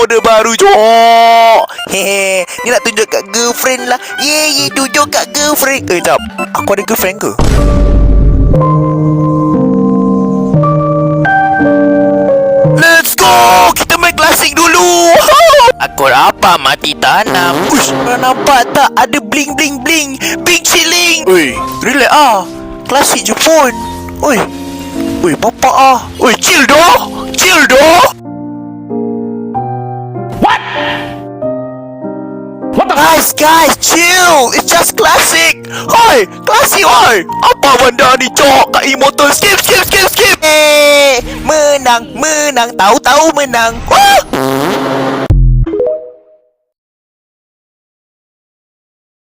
order baru Cok Hehe. Ni nak tunjuk kat girlfriend lah. Ye ye tunjuk kat girlfriend. Eh jap Aku ada girlfriend ke? Let's go. Kita main klasik dulu. Aku apa mati tanam. Ush Kau nampak tak? Ada bling bling bling. Bing chilling Ui Relax ah. Klasik je pun Ui. Ui bapak ah. Ui chill doh. Chill doh Guys, guys, chill. It's just classic. Hoi, classic, hoi. Apa benda ni, cok? Kat e-motor. Skip, skip, skip, skip. Eh, menang, menang. Tahu-tahu menang. Wah!